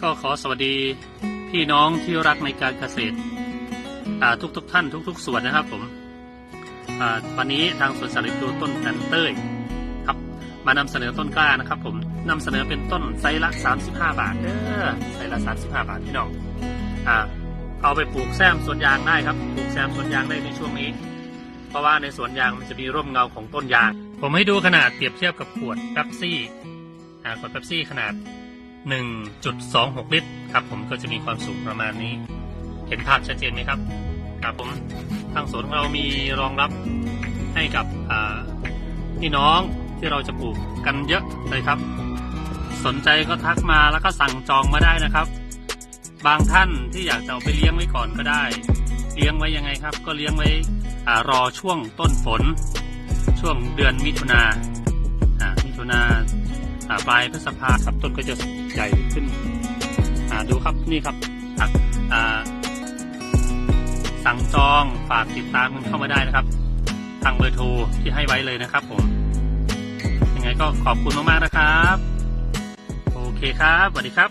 ก็ขอสวัสดีพี่น้องที่รักในการเกษตรทุกทุกท่านทุกๆส่วนนะครับผมวันนี้ทางสวนสาธิตูต้นกันเต้ยครับมานำเสนอต้นกล้านะครับ ผมนำเสนอเป็นต้นไซส์ละ 35 บาทเด้อไซส์ละ 35 บาทพี่น้องอ่าเอาไปปลูกแซมสวนยางได้ครับปลูกแซมสวนยางได้ในช่วงนี้ เพราะว่าในสวนยางมันจะมีร่มเงาของต้นยาง ผมให้ดูขนาดเปรียบเทียบกับขวดเป๊ปซี่ ขวดเป๊ปซี่ขนาด 1.26 ลิตรครับผมก็จะมีความสูงประมาณนี้ เห็นภาพชัดเจนไหมครับครับผมทางสวนของเรามีรองรับให้กับพี่น้องที่เราจะปลูกกันเยอะเลยครับ สนใจก็ทักมาแล้วก็สั่งจองมาได้นะครับ บางท่านที่อยากจะเอาไปเลี้ยงไว้ก่อนก็ได้ เลี้ยงไว้ยังไงครับ ก็เลี้ยงไว้อ่ารอช่วงต้นฝน ช่วงเดือนมิถุนาอ่ามิถุนา ปลายพฤษภาครับต้นก็จะใหญ่ขึ้นดูครับนี่ครับสั่งจองฝากติดตามกันเข้ามาได้นะครับ ทางเบอร์โทรที่ให้ไว้เลยนะครับ ผมยังไงก็ขอบคุณมากๆนะครับ โอเคครับสวัสดีครับ